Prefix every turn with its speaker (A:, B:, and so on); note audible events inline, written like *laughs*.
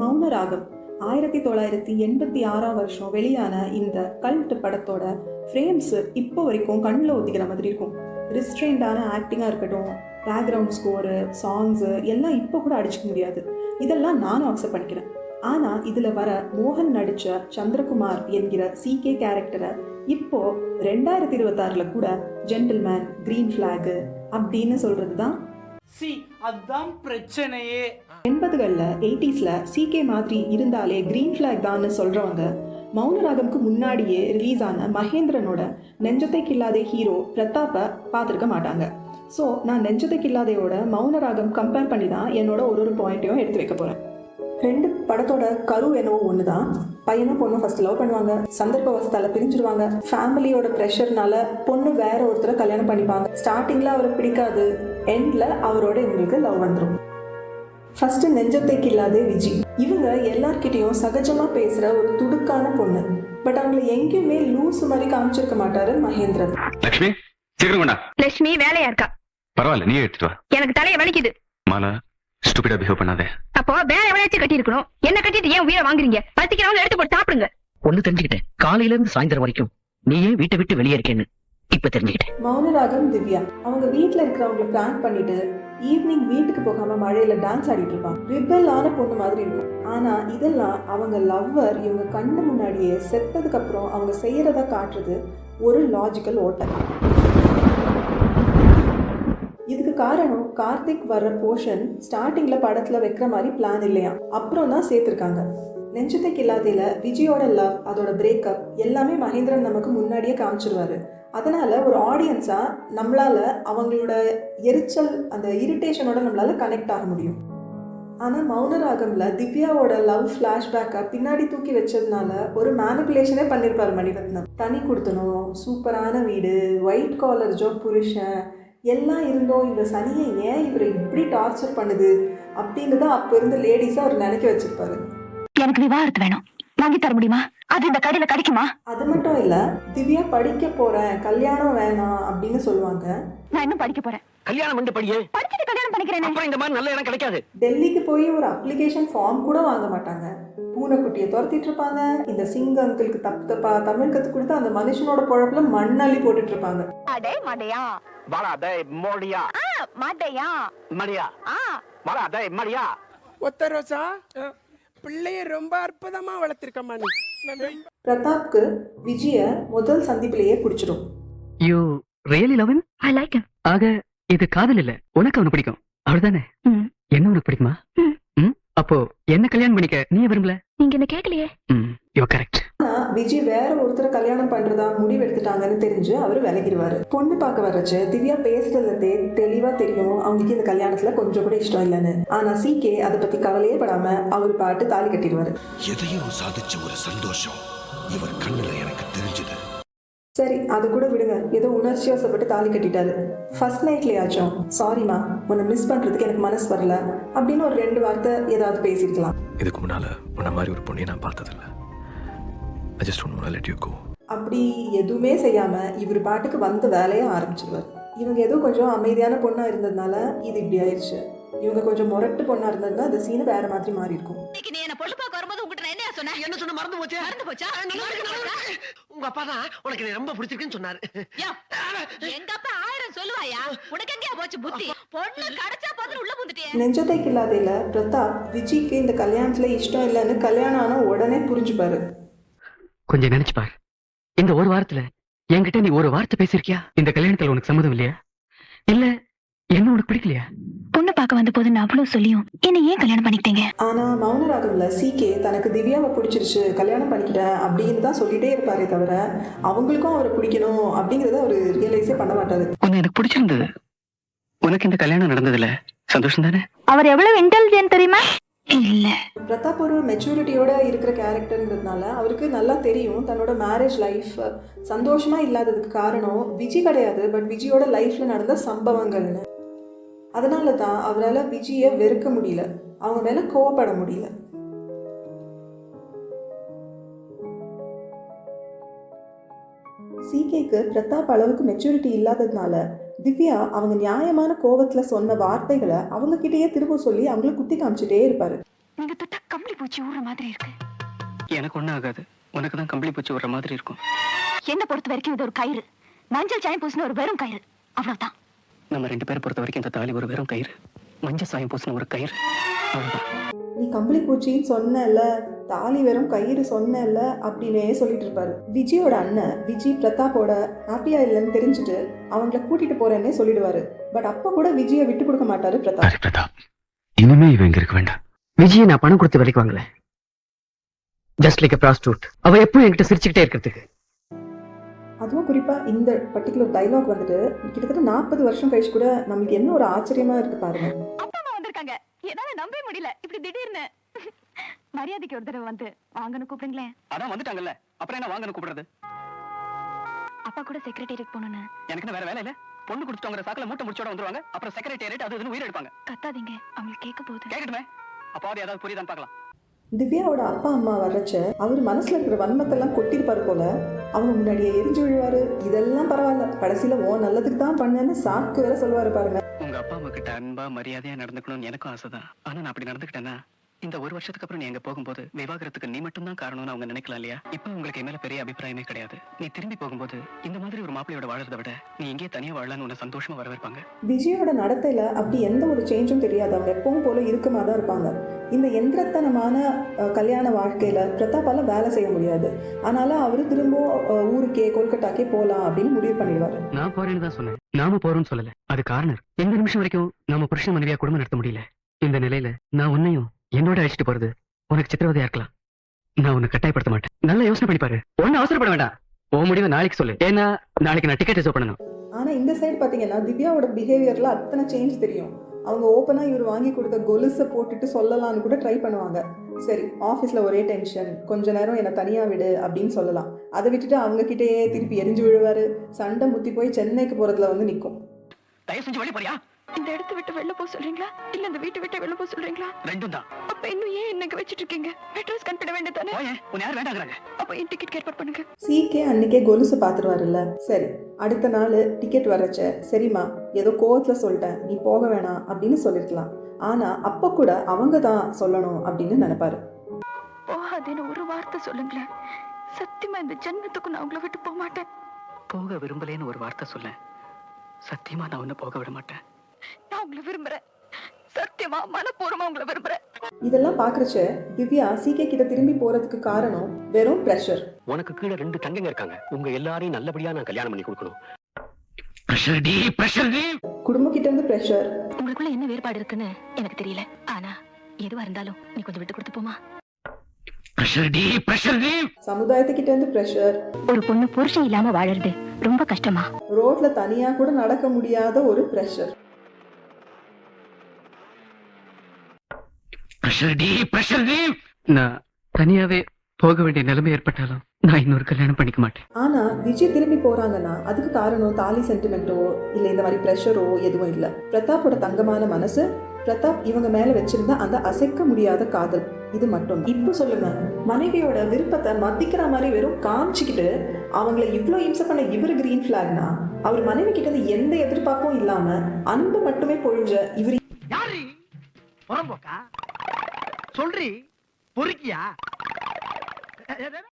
A: மௌன ராகம் ஆயிரத்தி தொள்ளாயிரத்தி எண்பத்தி ஆறாம் வருஷம் வெளியான இந்த கல்ட் படத்தோட ஃப்ரேம்ஸ் இப்போ வரைக்கும் கண்ணில் ஒத்திக்கிற மாதிரி இருக்கும். ரிஸ்ட்ரெயின்டான ஆக்டிங்காக இருக்கட்டும் பேக்ரவுண்ட் ஸ்கோரு சாங்ஸு எல்லாம் இப்போ கூட அடிச்சுக்க முடியாது. இதெல்லாம் நானும் அக்செப்ட் பண்ணிக்கிறேன். ஆனால் இதில் வர மோகன் நடித்த சந்திரகுமார் என்கிற சிகே கேரக்டரை இப்போ ரெண்டாயிரத்தி இருபத்தாறில் கூட ஜென்டில்மேன் க்ரீன் ஃப்ளாகு அப்படின்னு சொல்கிறது தான்
B: சி அதான் பிரச்சனையே.
A: எண்பதுகளில் எயிட்டிஸில் சிகே மாதிரி இருந்தாலே க்ரீன் ஃப்ளாக் தான்னு சொல்கிறவங்க மௌனராகம்க்கு முன்னாடியே ரிலீஸ் ஆன மகேந்திரனோட நெஞ்சத்தை கில்லாதே ஹீரோ பிரதாப்பை பார்த்துருக்க மாட்டாங்க. ஸோ நான் நெஞ்சத்தை கில்லாதையோட மௌனராகம் கம்பேர் பண்ணி தான் என்னோட ஒரு ஒரு பாயிண்ட்டையும் எடுத்து வைக்க போகிறேன் ரெண்டு படத்தோட கரு என்னவோ ஒன்று தான் பையனும் பொண்ணும் ஃபர்ஸ்ட் லவ் பண்ணுவாங்க. சந்தர்ப்ப வசத்தால பிரிஞ்சிருவாங்க. ஃபேமிலியோட ப்ரெஷர்னால பொண்ணு வேற ஒருத்தரை கல்யாணம் பண்ணிப்பாங்க. ஸ்டார்டிங்கில் அவரை பிடிக்காது. எண்டில் அவரோட இவங்களுக்கு லவ் வந்துடும் ஃபர்ஸ்ட் நெஞ்சத்தை கில்லாதே விஜி. இவங்க எல்லார்கிட்டயும் சகஜமா பேசுற ஒரு துடுக்கான பொண்ணு. பட் அவங்கள எங்கேயுமே லூஸ் மாதிரி காமிச்சிருக்க மாட்டாரு மகேந்திரன்.
C: லக்ஷ்மி சீக்கிரம்
D: லட்சுமி வேலையா இருக்கா?
C: பரவாயில்ல நீயே எடுத்துட்டு வா.
D: எனக்கு தலைய வலிக்குது.
C: மாலா ஸ்டூபிடா பிஹேவ் பண்ணாதே.
D: அப்போ வேற எவனாச்சும் கட்டி இருக்கணும் என்ன கட்டிட்டு ஏன் உயிரை வாங்குறீங்க? பசிக்கிறவங்க எடுத்து போட்டு சாப்பிடுங்க.
E: ஒண்ணு தெரிஞ்சுக்கிட்டேன். காலையில இருந்து சாயந்தரம் வரைக்கும் நீ ஏன் வீட்டை விட்டு வெளியே இருக்கேன்னு இப்ப தெரிஞ்சுக்கிட்டேன்.
A: மௌனராகம் திவ்யா. அவங்க வீட்டில் இருக்கிறவங்கள பிளான் பண்ணிட்டு ஈவினிங் வீட்டுக்கு போகாம மழையில டான்ஸ் ஆடிட்டு இருப்பாங்க ரிபல்லான பொண்ணு மாதிரி இருக்கும். ஆனா இதெல்லாம் அவங்க லவ்வர் இவங்க கண்ணு முன்னாடியே செத்ததுக்கு அப்புறம் அவங்க செய்யறத காட்டுறது ஒரு லாஜிக்கல் ஓட்டம். காரணம் கார்த்திக் வர்ற போர்ஷன் ஸ்டார்டிங்ல படத்துல வைக்கிற மாதிரி பிளான் இல்லையா அப்புறம் தான் சேர்த்திருக்காங்க. நெஞ்சத்தை கில்லாதையில விஜயோட லவ் அதோட பிரேக்கப் எல்லாமே மகேந்திரன் நமக்கு முன்னாடியே காமிச்சிருவாரு. அதனால ஒரு ஆடியன்ஸா நம்மளால அவங்களோட எரிச்சல் அந்த இரிட்டேஷனோட நம்மளால கனெக்ட் ஆக முடியும். ஆனால் மௌனராகமில் திவ்யாவோட லவ் ஃப்ளாஷ்பேக்கை பின்னாடி தூக்கி வச்சதுனால ஒரு மேனிப்புலேஷனே பண்ணியிருப்பார் மணிரத்னம். தனி கொடுத்தனும் சூப்பரான வீடு ஒயிட் காலர் ஜாப் புருஷன் எல்லாம் இருந்தோம் இந்த சனியை ஏன் இவரை இப்படி டார்ச்சர் பண்ணுது அப்படின்னு தான் அப்போ இருந்த லேடிஸாக அவர் நினைக்க வச்சிருப்பாரு.
D: எனக்கு விவாகரத்து வேணும். வாங்கி தர முடியுமா? அது இந்த கடையில கிடைக்குமா?
A: அது மட்டும் இல்லை திவ்யா படிக்க போகிறேன் கல்யாணம் வேணாம் அப்படின்னு சொல்லுவாங்க.
D: நான் இன்னும் படிக்க போறேன்.
E: கல்யாணம் பண்ணி படியே?
D: படிச்சுட்டு கல்யாணம் பண்ணிக்கிறேன்.
E: அப்புறம் இந்த மாதிரி நல்ல இடம் கிடைக்காது.
A: டெல்லிக்கு போய் ஒரு அப்ளிகேஷன் ஃபார்ம் கூட வாங்க மாட்டாங்க. பூனைக்குட்டியை துரத்திட்டு இருப்பாங்க. இந்த சிங்க அங்கிளுக்கு தப்பு தப்பா தமிழ் கற்றுக் கொடுத்து அந்த மனுஷனோட பொழப்புல மண்ணள்ளி போட்டுட்டு இருப்பாங்க.
D: அடே மாடையா.
E: வராதே மோடியா.
D: மாட்டையா.
E: மடியா
D: ஆ.
E: வராதே மடியா
F: ஒத்த ரோசா பிள்ளைய ரொம்ப அற்புதமா வளர்த்திருக்கம்மா நீ.
A: பிரதாப்க்கு விஜய முதல் சந்திப்பிலேயே பிடிச்சிடும்
E: you really love
D: I like him
E: ஆக இது காதல் இல்ல. உனக்கு அவனுக்கு பிடிக்கும். அவ்வளவுதானே. என்ன உனக்கு பிடிக்குமா? அப்போ என்ன கல்யாணம் பண்ணிக்க நீ விரும்பல?
D: நீங்க என்ன கேட்கலையே
E: யூ கரெக்ட்
A: ஆனா விஜய் வேற ஒருத்தரை கல்யாணம் பண்றதா முடிவு எடுத்துட்டாங்கன்னு தெரிஞ்சு அவர் விலகிடுவாரு. பொண்ணு பார்க்க வர்றச்சு திவ்யா பேசுறதுல தெளிவா தெரியும். அவங்களுக்கு இந்த கல்யாணத்துல கொஞ்சம் கூட இஷ்டம் இல்லைன்னு. ஆனா சீக்கே அதை பத்தி கவலையே படாம அவர் பாட்டு தாலி கட்டிடுவாரு.
G: எதையோ சாதிச்ச ஒரு சந்தோஷம் இவர் கண்ணுல எனக்கு தெரிஞ்சது.
A: சரி அது கூட விடுங்க. ஏதோ உணர்ச்சி வசப்பட்டு தாலி கட்டிட்டாரு. ஃபர்ஸ்ட் நைட்லயாச்சும் சாரிம்மா உன்னை மிஸ் பண்றதுக்கு எனக்கு மனசு வரல. அப்படின்னு ஒரு ரெண்டு வார்த்தை ஏதாவது பேசியிருக்கலாம்
G: இதுக்கு முன்னால உன்ன மாதிரி ஒரு பொண்ணையை நான் பார்த்ததில்ல. I just want let you go
A: அப்படி எதுவுமே செய்யாம இவர் பாட்டுக்கு வந்து வேலையை ஆரம்பிச்சிருவார். இவங்க ஏதோ கொஞ்சம் அமைதியான பொண்ணா இருந்ததுனால இது இப்படி ஆயிடுச்சு இவங்க கொஞ்சம் முரட்டு பொண்ணா இருந்ததுன்னா அந்த சீன் வேற மாதிரி மாறி இருக்கும்.
D: இன்னைக்கு நீ என்ன பொண்ணு பார்க்க வரும்போது உங்ககிட்ட நான் என்ன சொன்னேன்?
F: என்ன சொன்ன மறந்து போச்சு?
D: மறந்து போச்சா?
F: உங்க அப்பா தான் உனக்கு என்னை ரொம்ப பிடிச்சிருக்குன்னு சொன்னாரு.
D: யா, எங்க அப்பா ஆயிரம் சொல்லுவாயா? உனக்கு எங்கேயா போச்சு புத்தி? பொண்ணு கிடைச்சா போதும் உள்ள புந்துட்டியே.
A: நெஞ்சத்தை கில்லாதையில பிரதாப் விஜய்க்கு இந்த கல்யாணத்துல இஷ்டம் இல்லைன்னு கல்யாணம் ஆன உடனே புரிஞ்சுப்பாரு.
E: கொஞ்சம் நினைச்சு பார். இந்த ஒரு வாரத்துல என்கிட்ட நீ ஒரு வார்த்தை பேசிருக்கியா இந்த கல்யாணத்துல உனக்கு சம்மதம் இல்லையா? இல்ல என்ன உனக்கு பிடிக்கலையா?
D: பொண்ணு பார்க்க வந்த போது நான் அவ்வளவு சொல்லியும் என்ன ஏன் கல்யாணம் பண்ணிக்கிட்டீங்க?
A: ஆனா மௌனராகம்ல சீக்கே தனக்கு திவ்யாவை பிடிச்சிருச்சு கல்யாணம் பண்ணிக்கிட்டேன் அப்படின்னு தான் சொல்லிட்டே இருப்பாரே தவிர அவங்களுக்கும் அவரை பிடிக்கணும் அப்படிங்கறத அவர் ரியலைஸே பண்ண மாட்டாரு.
E: உன்னை எனக்கு பிடிச்சிருந்தது. உனக்கு இந்த கல்யாணம் நடந்ததுல சந்தோஷம் தானே?
D: அவர் எவ்வளவு இன்டெலிஜென்ட் தெரியுமா? இல்லை.
A: பிரதாப் ஒரு மெச்சூரிட்டியோட இருக்கிற கேரக்டர்ன்றதுனால அவருக்கு நல்லா தெரியும். தன்னோட மேரேஜ் லைஃப் சந்தோஷமா இல்லாததுக்கு காரணம் விஜய் கிடையாது. பட் விஜயோட லைஃப்ல நடந்த சம்பவங்கள்னு. அதனால தான் அவரால் விஜயை வெறுக்க முடியல. அவங்க மேல கோவப்பட முடியல. சிகேக்கு பிரதாப் அளவுக்கு மெச்சூரிட்டி இல்லாததுனால திவ்யா அவங்க நியாயமான கோவத்துல சொன்ன வார்த்தைகளை அவங்க கிட்டயே திரும்ப சொல்லி அவங்கள குத்தி காமிச்சிட்டே இருப்பாரு.
D: நீங்க தொட்டா கம்பளி பூச்சி ஊற மாதிரி இருக்கு.
E: எனக்கு ஒண்ணும் ஆகாது. உனக்கு தான் கம்பளி பூச்சி விடுற மாதிரி இருக்கும்.
D: என்ன பொறுத்த வரைக்கும் இது ஒரு கயிறு. மஞ்சள் சாயம் பூசின ஒரு வெறும் கயிறு. அவ்வளவுதான்.
E: நம்ம ரெண்டு பேரை பொறுத்த வரைக்கும் இந்த தாலி ஒரு வெறும் கயிறு. மஞ்ச சாயம் பூசின ஒரு கயிறு.
A: நீ கம்பளி பூச்சின்னு சொன்னல தாலி வெறும் கயிறு சொன்னல அப்படின்னே சொல்லிட்டு இருப்பாரு. விஜயோட அண்ணன் விஜய் பிரதாப்போட ஹாப்பியா இல்லைன்னு தெரிஞ்சுட்டு அவங்கள கூட்டிட்டு போறேன்னே சொல்லிடுவாரு. பட் அப்ப கூட விஜயை விட்டு கொடுக்க மாட்டாரு பிரதாப்
C: பிரதாப் இனிமே இவன் இங்க இருக்க வேண்டாம்.
E: விஜயை நான் பணம் கொடுத்து விலைக்கு வாங்கல. ஜஸ்ட் லைக் ப்ராஸ்டியூட் அவ எப்பவும் என்கிட்ட சிரிச்சுக்கிட்டே இருக்கிறதுக்கு.
A: அதுவும் குறிப்பா இந்த பர்டிகுலர் டைலாக் வந்துட்டு கிட்டத்தட்ட நாற்பது வருஷம் கழிச்சு கூட நம்மளுக்கு என்ன ஒரு ஆச்சரியமா இருக்கு பாருங்க.
D: அப்பா அம்மா வந்திருக்காங்க. என்னால நம்பவே முடியல. இப்படி திடீர்னு. *laughs* மரியாதைக்கு ஒரு தடவை வந்து வாங்கன்னு கூப்பிடுங்களேன்
E: அதான் வந்துட்டாங்கல்ல. அப்புறம் என்ன வாங்கன்னு கூப்பிடுறது?
D: அப்பா கூட செக்ரட்டேரியட் போகணும்னு.
E: எனக்கு வேற வேலை இல்ல. பொண்ணு கொடுத்துட்டோங்கிற சாக்கில மூட்டை முடிச்சோட வந்துருவாங்க. அப்புறம் செக்ரட்டேரியட் அது இதுன்னு உயிர் எடுப்பாங்க.
D: கத்தாதீங்க. அவங்களுக்கு கேட்க போகுது.
E: கேட்கட்டுமே. அப்பாவது ஏதாவது புரியுதான்னு பார்க்கலாம்.
A: திவ்யாவோட அப்பா அம்மா வர்றச்ச அவர் மனசுல இருக்கிற வன்மத்தெல்லாம் கொட்டிருப்பாரு போல. அவங்க முன்னாடியே எரிஞ்சு விழுவாரு. இதெல்லாம் பரவாயில்ல. கடைசியில ஓ நல்லதுக்கு தான் பண்ணேன்னு சாக்கு வேற சொல்லுவாரு பாருங்க.
E: உங்க அப்பா அம்மா கிட்ட அன்பா மரியாதையா நடந்துக்கணும்னு எனக்கும் ஆசைதான். ஆனா நான் அப்படி நடந்துக்கிட்டேன்னா? இந்த ஒரு வருஷத்துக்கு அப்புறம் நீ எங்க போகும்போது விவாகரத்துக்கு நீ மட்டும் தான் காரணம்னு அவங்க நினைக்கலாம் இல்லையா? இப்ப உங்களுக்கு மேல பெரிய அபிப்பிராயமே கிடையாது. நீ திரும்பி போகும்போது இந்த மாதிரி ஒரு மாப்பிளையோட வாழறதை விட நீ இங்கே தனியா வாழலாம்னு உன்னை சந்தோஷமா வரவேற்பாங்க.
A: விஜயோட நடத்தையில அப்படி எந்த ஒரு சேஞ்சும் தெரியாது. அவங்க எப்பவும் போல இறுக்கமாக தான் இருப்பாங்க. இந்த எந்திரத்தனமான கல்யாண வாழ்க்கையில பிரதாப்பால வேலை செய்ய முடியாது. அதனால அவரு திரும்ப ஊருக்கே கொல்கட்டாக்கே போலாம் அப்படின்னு முடிவு பண்ணிடுவாரு.
E: நான் போறேன்னு தான் சொன்னேன். நாம போறோம்னு சொல்லல. அது காரணம். இந்த நிமிஷம் வரைக்கும் நாம புருஷன் மனைவியா குடும்பம் நடத்த முடியல. இந்த நிலையில நான் உன்னையும் என்னோட அழைச்சிட்டு போறது? உனக்கு சித்திரவதையா இருக்கலாம். நான் உன்னை கட்டாயப்படுத்த மாட்டேன். நல்லா யோசனை பண்ணி பாரு. ஒன்னும் அவசரப்பட வேண்டாம். உன் முடிவை நாளைக்கு சொல்லு. ஏன்னா நாளைக்கு நான் டிக்கெட் ரிசர்வ் பண்ணணும்.
A: ஆனா இந்த சைடு பாத்தீங்கன்னா திவ்யாவோட பிஹேவியர்ல அத்தனை சேஞ்ச் தெரியும். அவங்க ஓப்பனா இவர் வாங்கி கொடுத்த கொலுசை போட்டுட்டு சொல்லலாம்னு கூட ட்ரை பண்ணுவாங்க. சரி ஆஃபீஸில் ஒரே டென்ஷன் கொஞ்ச நேரம் என்னை தனியாக விடு அப்படின்னு சொல்லலாம். அதை விட்டுட்டு அவங்க கிட்டேயே திருப்பி எரிஞ்சு விழுவாரு. சண்டை முத்தி போய் சென்னைக்கு போறதுல வந்து நிற்கும்
E: தயவு செஞ்சு வெளிய போறியா?
D: இந்த இடத்த விட்டு வெளில போக சொல்றீங்களா? இல்ல இந்த வீட்டை விட்டு வெளில போக சொல்றீங்களா?
E: ரெண்டும் தான்.
D: அப்ப இன்னும் ஏன் என்னங்க வச்சிட்டு இருக்கீங்க மெட்ரோஸ் கண்பிட வேண்டியதானே
E: உன்னை யார் வேண்டாங்கிறாங்க?
D: அப்ப என் டிக்கெட் ஏற்பாடு பண்ணுங்க
A: சீக்கே அன்னைக்கே கொலுசு பார்த்துருவாருல்ல சரி அடுத்த நாள் டிக்கெட் வரச்ச சரிம்மா ஏதோ கோவத்தில் சொல்லிட்டேன். நீ போக வேணாம் அப்படின்னு சொல்லிருக்கலாம். ஆனா அப்போ கூட அவங்க தான் சொல்லணும் அப்படின்னு நினைப்பாரு.
D: போகாதேன்னு ஒரு வார்த்தை சொல்லுங்களேன். சத்தியமா இந்த ஜென்மத்துக்கு நான் உங்களை விட்டு போக மாட்டேன்.
E: போக விரும்பலேன்னு ஒரு வார்த்தை சொல்ல சத்தியமா நான் உன்னை போக விட மாட்டேன்.
D: நான் உங்களை விரும்புறேன். சத்தியமா மனப்பூர்வமா உங்களை விரும்புறேன்.
A: இதெல்லாம் பார்க்குறச்ச திவ்யா சீக்கே கிட்ட திரும்பி போறதுக்கு காரணம் வெறும் ப்ரெஷர்
H: உனக்கு கீழே ரெண்டு தங்கங்க இருக்காங்க. உங்க எல்லாரையும் நல்லபடியா நான் கல்யாணம் பண்ணி கொடுக்கணும்.
A: குடும்பம் கிட்ட இருந்து ப்ரெஷர்
D: உங்களுக்குள்ள என்ன வேறுபாடு இருக்குன்னு எனக்கு தெரியல. ஆனா எதுவா இருந்தாலும் நீ கொஞ்சம் விட்டு கொடுத்து போமா
A: சமுதாயத்துக்கிட்ட இருந்து ப்ரெஷர்
D: ஒரு பொண்ணு புருஷன் இல்லாம வாழறது ரொம்ப கஷ்டமா?
A: ரோட்ல தனியா கூட நடக்க முடியாத ஒரு ப்ரெஷர்
C: பிரஷர் டி பிரஷர் டி
E: நான் தனியாவே போக வேண்டிய நிலைமை ஏற்பட்டாலும் நான் இன்னொரு கல்யாணம் பண்ணிக்க மாட்டேன்.
A: ஆனா விஜய் திரும்பி போறாங்கன்னா அதுக்கு காரணம் தாலி சென்டிமெண்ட்டோ இல்ல இந்த மாதிரி ப்ரெஷரோ எதுவும் இல்ல. பிரதாப்போட தங்கமான மனசு பிரதாப் இவங்க மேல வச்சிருந்த அந்த அசைக்க முடியாத காதல் இது மட்டும் இப்போ சொல்லுங்க மனைவியோட விருப்பத்தை மதிக்கிற மாதிரி வெறும் காமிச்சுக்கிட்டு அவங்கள இவ்ளோ இம்சை பண்ண இவர் கிரீன் ஃபிளாக்னா அவர் மனைவி கிட்ட இருந்து எந்த எதிர்பார்ப்பும் இல்லாம அன்பு மட்டுமே பொழிஞ்ச இவர்
B: சொல்றி பொறுக்கியா?